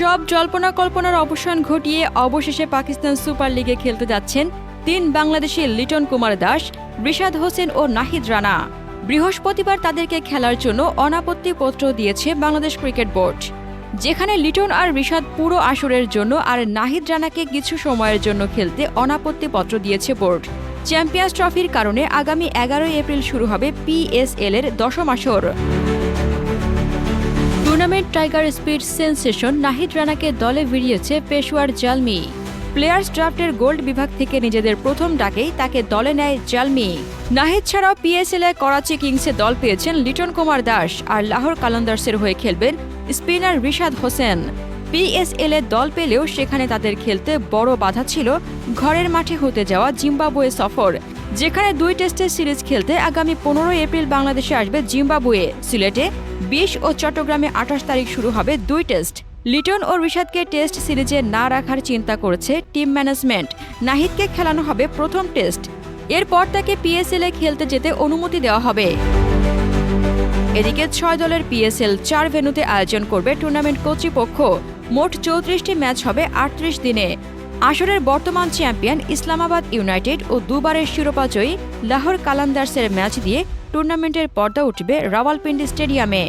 সব জল্পনা কল্পনার অবসান ঘটিয়ে অবশেষে পাকিস্তান সুপার লিগে খেলতে যাচ্ছেন তিন বাংলাদেশি লিটন কুমার দাস, রিশাদ হোসেন ও নাহিদ রানা। বৃহস্পতিবার তাদেরকে খেলার জন্য অনাপত্তি পত্র দিয়েছে বাংলাদেশ ক্রিকেট বোর্ড। যেখানে লিটন আর রিশাদ পুরো আসরের জন্য আর নাহিদ রানাকে কিছু সময়ের জন্য খেলতে অনাপত্তি পত্র দিয়েছে বোর্ড। চ্যাম্পিয়ন্স ট্রফির কারণে আগামী এগারোই এপ্রিল শুরু হবে পিএসএল এর দশম আসর। Tournament tiger speed sensation Nahid রানাকে দলে ভিড়িয়েছে পেশোয়ার জালমি। প্লেয়ার্স ড্রাফটের গোল্ড বিভাগ থেকে নিজেদের প্রথম ডাকেই তাকে দলে নেয় জালমি। নাহিদ ছাড়াও পিএসএল এ করাচি কিংসে দল পেয়েছেন লিটন কুমার দাস আর লাহোর কালান্দার্সের হয়ে খেলবেন স্পিনার রিশাদ হোসেন। পিএসএল এ দল পেলেও সেখানে তাদের খেলতে বড় বাধা ছিল। ঘরের মাঠে হতে যাওয়া জিম্বাবুয়ে সফর। যেখানে দুই টেস্টের সিরিজ খেলতে আগামী পনেরোই এপ্রিল বাংলাদেশে আসবে জিম্বাবুয়ে। সিলেটে বিশ ও চট্টগ্রামে আঠাশ তারিখ শুরু হবে দুই টেস্ট। লিটন ও রিশাদকে টেস্ট সিরিজে না রাখার চিন্তা করেছে টিম ম্যানেজমেন্ট। নাহিদকে খেলানো হবে প্রথম টেস্ট। এরপর তাকে পিএসএল খেলতে যেতে অনুমতি দেওয়া হবে। এদিকে ছয় দলের পিএসএল চার ভেন্যুতে আয়োজন করবে টুর্নামেন্ট কর্তৃপক্ষ। মোট চৌত্রিশটি ম্যাচ হবে আটত্রিশ দিনে। আসরের বর্তমান চ্যাম্পিয়ন ইসলামাবাদ ইউনাইটেড ও দুবারের শিরোপাজয়ী লাহোর কালান্দার্সের ম্যাচ দিয়ে টুর্নামেন্টের পর্দা উঠবে রাওয়ালপিন্ডি স্টেডিয়ামে।